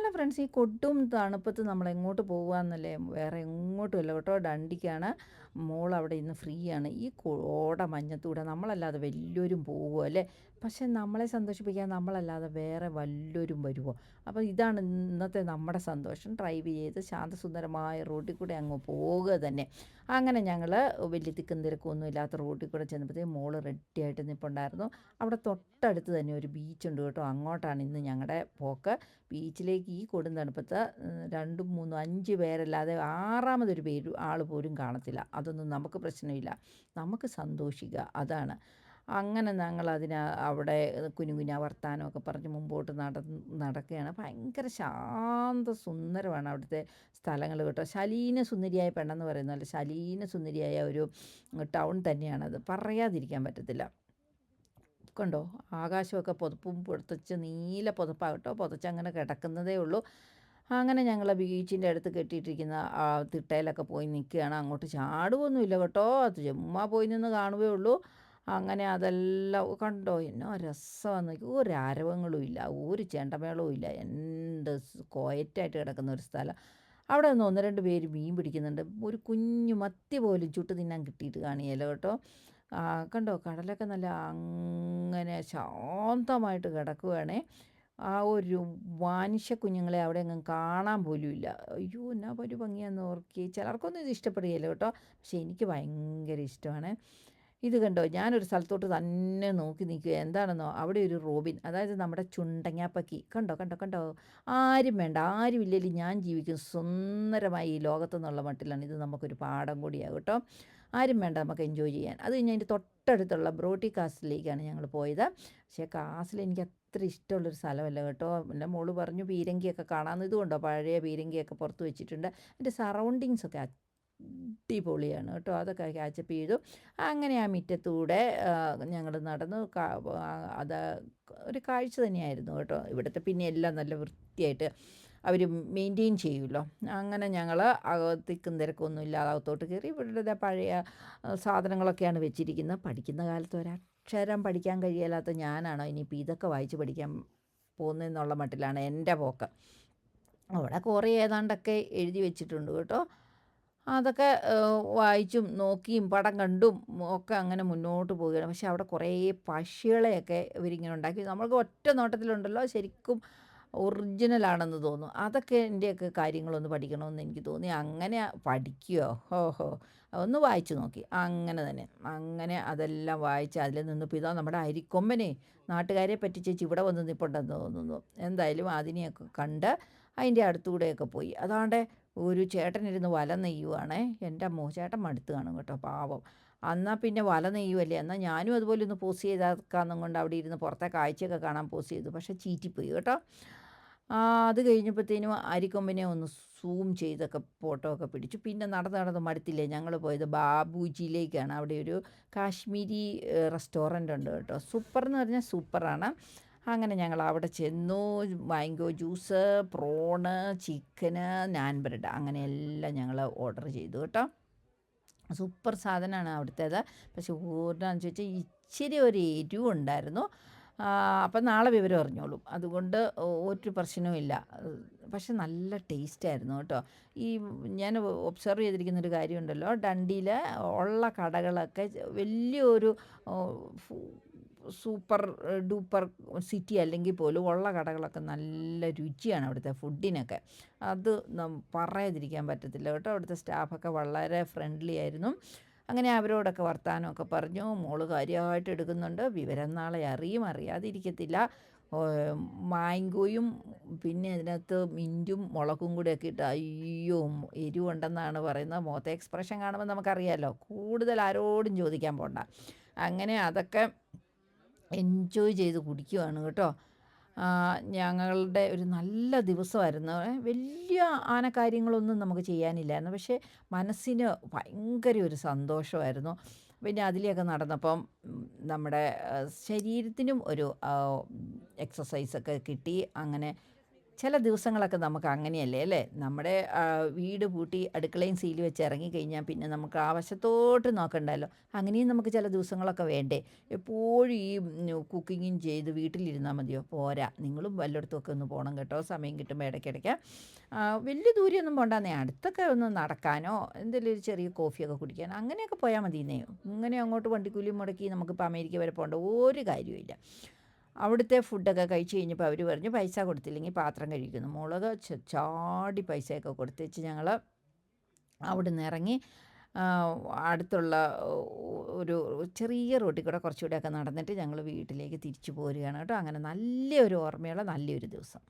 അല്ല ഫ്രണ്ട്സ് ഈ കൊടും തണുപ്പത്ത് നമ്മൾ എങ്ങോട്ട് പോകുകയെന്നല്ലേ വേറെ എങ്ങോട്ടും ഇല്ല കേട്ടോ ഡണ്ടിക്കാണ്. മോൾ അവിടെ ഇന്ന് ഫ്രീ ആണ്. ഈ കോട മഞ്ഞത്തൂടെ നമ്മളല്ലാതെ വലിയൊരും പോകുമോ അല്ലേ? പക്ഷെ നമ്മളെ സന്തോഷിപ്പിക്കാൻ നമ്മളല്ലാതെ വേറെ വല്ലവരും വരുമോ അപ്പോൾ ഇതാണ് ഇന്നത്തെ നമ്മുടെ സന്തോഷം. ഡ്രൈവ് ചെയ്ത് ശാന്തസുന്ദരമായ റോഡിൽ കൂടെ അങ്ങ് പോവുക തന്നെ. അങ്ങനെ ഞങ്ങൾ വലിയ തിക്കും തിരക്കൊന്നും ഇല്ലാത്ത റോഡിൽ കൂടെ ചെന്നപ്പോഴത്തേക്കും മോൾ റെഡി ആയിട്ട് നിൽപ്പുണ്ടായിരുന്നു അവിടെ തൊട്ടടുത്ത് തന്നെ ഒരു ബീച്ചുണ്ട് കേട്ടോ. അങ്ങോട്ടാണ് ഇന്ന് ഞങ്ങളുടെ പോക്ക്. ബീച്ചിലേക്ക് ഈ കൊടും തണുപ്പത്ത് രണ്ടും മൂന്നും അഞ്ച് പേരല്ലാതെ ആറാമതൊരു പേര് ആൾ പോലും കാണത്തില്ല. അതൊന്നും നമുക്ക് പ്രശ്നമില്ല. നമുക്ക് സന്തോഷിക്കുക അതാണ്. അങ്ങനെ ഞങ്ങൾ അതിന് അവിടെ കുനുകുന വർത്താനമൊക്കെ പറഞ്ഞ് മുമ്പോട്ട് നട നടക്കുകയാണ്. ഭയങ്കര ശാന്ത സുന്ദരമാണ് അവിടുത്തെ സ്ഥലങ്ങൾ കേട്ടോ. ശലീന സുന്ദരിയായ പെണ്ണെന്ന് പറയുന്ന പോലെ ശലീന സുന്ദരിയായ ഒരു ടൗൺ തന്നെയാണത്. പറയാതിരിക്കാൻ പറ്റത്തില്ല. കണ്ടോ? ആകാശമൊക്കെ പുതപ്പും പുതച്ച് നീല പുതപ്പാണ് കേട്ടോ. പുതച്ച് അങ്ങനെ കിടക്കുന്നതേ ഉള്ളൂ. അങ്ങനെ ഞങ്ങൾ ബീച്ചിന്റെ അടുത്ത് കെട്ടിയിട്ടിരിക്കുന്ന ആ തിട്ടയിലൊക്കെ പോയി നിൽക്കുകയാണ്. അങ്ങോട്ട് ചാടുവൊന്നുമില്ല കേട്ടോ. അത് ചുമ്മാ പോയി നിന്ന് കാണുകയേ ഉള്ളൂ. അങ്ങനെ അതെല്ലാം കണ്ടോ? എന്നോ രസമാണ് ഒരു ആരവങ്ങളും ഇല്ല ഒരു ചേണ്ടമേളവും ഇല്ല. എന്ത് കോയറ്റായിട്ട് കിടക്കുന്ന ഒരു സ്ഥലം. അവിടെ നിന്ന് ഒന്ന് രണ്ട് പേര് മീൻ പിടിക്കുന്നുണ്ട്. ഒരു കുഞ്ഞു മത്തി പോലും ചുട്ട് തിന്നാൻ കിട്ടിയിട്ട് കാണിയല്ലോ കേട്ടോ. കണ്ടോ? കടലൊക്കെ നല്ല അങ്ങനെ ശാന്തമായിട്ട് കിടക്കുകയാണേ ആ ഒരു മനുഷ്യ കുഞ്ഞുങ്ങളെ അവിടെ എങ്ങും കാണാൻ പോലും ഇല്ല. അയ്യോ എന്നാ ഒരു ഭംഗിയാന്ന് ഓർക്കി. ചിലർക്കൊന്നും ഇത് ഇഷ്ടപ്പെടുകയില്ല കേട്ടോ. പക്ഷേ എനിക്ക് ഭയങ്കര ഇഷ്ടമാണ്. ഇത് കണ്ടോ? ഞാനൊരു സ്ഥലത്തോട്ട് തന്നെ നോക്കി നിൽക്കുക. എന്താണെന്നോ? അവിടെ ഒരു റോബിൻ അതായത് നമ്മുടെ ചുണ്ടങ്ങാപ്പക്കി. കണ്ടോ? കണ്ടോ? കണ്ടോ? ആരും വേണ്ട. ആരും ഇല്ലെങ്കിൽ ഞാൻ ജീവിക്കും. സുന്ദരമായി ഈ ലോകത്തു നിന്നുള്ള മട്ടിലാണ് ഇത് നമുക്കൊരു പാഠം കൂടിയാകും കേട്ടോ. ആരും വേണ്ട നമുക്ക് എൻജോയ് ചെയ്യാൻ. അത് കഴിഞ്ഞ് അതിന്റെ തൊട്ടടുത്തുള്ള ബ്രോട്ടി കാസിലേക്കാണ് ഞങ്ങൾ പോയത്. പക്ഷേ കാസിൽ എനിക്ക് അത്ര ഇഷ്ടമുള്ളൊരു സ്ഥലമല്ല കേട്ടോ. എന്റെ മോൾ പറഞ്ഞു പീരങ്കിയൊക്കെ കാണാമെന്ന് ഇതുകൊണ്ടോ പഴയ പീരങ്കിയൊക്കെ പുറത്ത് വെച്ചിട്ടുണ്ട്. അതിന്റെ സറൗണ്ടിങ്സ് ഒക്കെ അടിപൊളിയാണ് കേട്ടോ. അതൊക്കെ ക്യാച്ചപ്പ് ചെയ്തു. അങ്ങനെ ആ മുറ്റത്തൂടെ ഞങ്ങൾ നടന്നു. അത് ഒരു കാഴ്ച തന്നെയായിരുന്നു കേട്ടോ. ഇവിടുത്തെ പിന്നെ എല്ലാം നല്ല വൃത്തിയായിട്ട് അവർ മെയിന്റെയിൻ ചെയ്യുമല്ലോ. അങ്ങനെ ഞങ്ങൾ തിക്കും തിരക്കൊന്നും ഇല്ലാതെ അകത്തോട്ട് കയറി ഇവരുടെ പഴയ സാധനങ്ങളൊക്കെയാണ് വെച്ചിരിക്കുന്നത്. പഠിക്കുന്ന കാലത്ത് ഒരക്ഷരം പഠിക്കാൻ കഴിയാത്ത ഞാനാണോ ഇനിയിപ്പോൾ ഇതൊക്കെ വായിച്ച് പഠിക്കാൻ പോകുന്നതെന്നുള്ള മട്ടിലാണ് എന്റെ പോക്ക്. അവിടെ കുറേ ഏതാണ്ടൊക്കെ എഴുതി വെച്ചിട്ടുണ്ട് കേട്ടോ. അതൊക്കെ വായിച്ചും നോക്കിയും പടം കണ്ടും ഒക്കെ അങ്ങനെ മുന്നോട്ട് പോവുകയാണ്. പക്ഷെ അവിടെ കുറേ പശികളെയൊക്കെ ഇവരിങ്ങനെ ഉണ്ടാക്കി. നമ്മൾക്ക് ഒറ്റ നോട്ടത്തിലുണ്ടല്ലോ ശരിക്കും ഒറിജിനലാണെന്ന് തോന്നും അതൊക്കെ എന്റെയൊക്കെ കാര്യങ്ങളൊന്ന് പഠിക്കണമെന്ന് എനിക്ക് തോന്നി. അങ്ങനെ പഠിക്കുകയോ ഓഹോ ഒന്ന് വായിച്ചു നോക്കി. അങ്ങനെ തന്നെ. അങ്ങനെ അതെല്ലാം വായിച്ച് അതിൽ നിന്ന് ഇതാ നമ്മുടെ അരിക്കൊമ്പനെ നാട്ടുകാരെ പറ്റിച്ചേച്ച് ഇവിടെ വന്ന് നിൽപ്പുണ്ടെന്ന് തോന്നുന്നു. എന്തായാലും അതിനെയൊക്കെ കണ്ട് അതിന്റെ അടുത്തുകൂടെയൊക്കെ പോയി. അതാണ്ട് ഒരു ചേട്ടനിരുന്ന് വല നെയ്യുവാണേ. എന്റെ അമ്മോ ചേട്ടൻ മടുത്ത് കാണും കേട്ടോ പാവം. എന്നാൽ പിന്നെ വല നെയ്യുമല്ലേ എന്നാൽ ഞാനും അതുപോലെ ഒന്ന് പോസ് ചെയ്താക്കാന്നും കൊണ്ട് അവിടെ ഇരുന്ന് പുറത്തെ കാഴ്ചയൊക്കെ കാണാൻ പോസ് ചെയ്തു. പക്ഷേ ചീറ്റിപ്പോയി കേട്ടോ. അത് കഴിഞ്ഞപ്പോഴത്തേനും അരിക്കൊമ്പിനെ ഒന്ന് സൂം ചെയ്തൊക്കെ ഫോട്ടോ ഒക്കെ പിടിച്ചു. പിന്നെ നടന്ന് നടന്ന് മടുത്തില്ലേ? ഞങ്ങൾ പോയത് ബാബുജിയിലേക്കാണ്. അവിടെ ഒരു കാശ്മീരി റെസ്റ്റോറന്റ് ഉണ്ട് കേട്ടോ. സൂപ്പർ എന്ന് പറഞ്ഞാൽ സൂപ്പറാണ്. അങ്ങനെ ഞങ്ങൾ അവിടെ ചെന്നു mango juice prawn chicken naan bread അങ്ങനെ എല്ലാം ഞങ്ങൾ ഓർഡർ ചെയ്തു കേട്ടോ. സൂപ്പർ സാധനമാണ് അവിടുത്തേത്. പക്ഷെ ഊരിനാന്ന് ചോദിച്ചാൽ ഇച്ചിരി ഒരു എരിവ് ഉണ്ടായിരുന്നു. അപ്പം നാളെ വിവരം അറിഞ്ഞോളും. അതുകൊണ്ട് ഒരു പ്രശ്നവുമില്ല പക്ഷെ നല്ല ടേസ്റ്റായിരുന്നു കേട്ടോ. ഈ ഞാൻ ഒബ്സർവ് ചെയ്തിരിക്കുന്ന ഒരു കാര്യമുണ്ടല്ലോ. ഡണ്ടിയിൽ ഉള്ള കടകളൊക്കെ വലിയൊരു സൂപ്പർ ഡൂപ്പർ സിറ്റി അല്ലെങ്കിൽ പോലും ഉള്ള കടകളൊക്കെ നല്ല രുചിയാണ് അവിടുത്തെ ഫുഡിനൊക്കെ. അത് പറയാതിരിക്കാൻ പറ്റത്തില്ല കേട്ടോ. അവിടുത്തെ സ്റ്റാഫൊക്കെ വളരെ ഫ്രണ്ട്ലി ആയിരുന്നു. അങ്ങനെ അവരോടൊക്കെ വർത്തമാനമൊക്കെ പറഞ്ഞു. മോൾ കാര്യമായിട്ട് എടുക്കുന്നുണ്ട്. വിവരം നാളെ അറിയും. അറിയാതിരിക്കത്തില്ല. മാങ്കോയും പിന്നെ അതിനകത്ത് മിന്റും മുളകും കൂടെ ഒക്കെ ഇട്ട് അയ്യോ എരിവുണ്ടെന്നാണ് പറയുന്നത്. മോത്തെ എക്സ്പ്രഷൻ കാണുമ്പോൾ നമുക്കറിയാമല്ലോ കൂടുതൽ ആരോടും ചോദിക്കാൻ പോണ്ട. അങ്ങനെ അതൊക്കെ എൻജോയ് ചെയ്ത് കുടിക്കുവാണ് കേട്ടോ. ഞങ്ങളുടെ ഒരു നല്ല ദിവസമായിരുന്നു. വലിയ ആനക്കാര്യങ്ങളൊന്നും നമുക്ക് ചെയ്യാനില്ലായിരുന്നു. പക്ഷേ മനസ്സിന് ഭയങ്കര ഒരു സന്തോഷമായിരുന്നു. പിന്നെ അതിലെയൊക്കെ നടന്നപ്പം നമ്മുടെ ശരീരത്തിനും ഒരു എക്സസൈസൊക്കെ കിട്ടി. അങ്ങനെ ചില ദിവസങ്ങളൊക്കെ നമുക്ക് അങ്ങനെയല്ലേ അല്ലേ? നമ്മുടെ വീട് പൂട്ടി അടുക്കളയും സീൽ വെച്ച് ഇറങ്ങിക്കഴിഞ്ഞാൽ പിന്നെ നമുക്ക് ആ വശത്തോട്ട് നോക്കണ്ടല്ലോ. അങ്ങനെയും നമുക്ക് ചില ദിവസങ്ങളൊക്കെ വേണ്ടേ? എപ്പോഴും ഈ കുക്കിങ്ങും ചെയ്ത് വീട്ടിലിരുന്നാൽ മതിയോ? പോരാ. നിങ്ങളും വല്ലയിടത്തുമൊക്കെ ഒന്ന് പോകണം കേട്ടോ. സമയം കിട്ടുമ്പോൾ ഇടയ്ക്കിടയ്ക്ക്. വലിയ ദൂരെയൊന്നും പോകണ്ടെന്നേ അടുത്തൊക്കെ ഒന്ന് നടക്കാനോ എന്തെങ്കിലും ഒരു ചെറിയ കോഫിയൊക്കെ കുടിക്കാനോ അങ്ങനെയൊക്കെ പോയാൽ മതി ഇങ്ങനെ അങ്ങോട്ട് വണ്ടിക്കൂലി മുടക്കി നമുക്കിപ്പോൾ അമേരിക്ക വരെ പോകേണ്ട ഒരു കാര്യമില്ല അവിടുത്തെ ഫുഡൊക്കെ കഴിച്ച് കഴിഞ്ഞപ്പോൾ അവർ പറഞ്ഞു പൈസ കൊടുത്തില്ലെങ്കിൽ പാത്രം കഴിക്കുന്നു മുളക് ചാടി പൈസയൊക്കെ കൊടുത്തേച്ച് ഞങ്ങൾ അവിടുന്ന് ഇറങ്ങി അടുത്തുള്ള ഒരു ചെറിയ റോട്ടിൽ കൂടെ കുറച്ചുകൂടെയൊക്കെ നടന്നിട്ട് ഞങ്ങൾ വീട്ടിലേക്ക് തിരിച്ചു പോരുകയാണ് കേട്ടോ. അങ്ങനെ നല്ലൊരു ഓർമ്മയുള്ള നല്ലൊരു ദിവസം.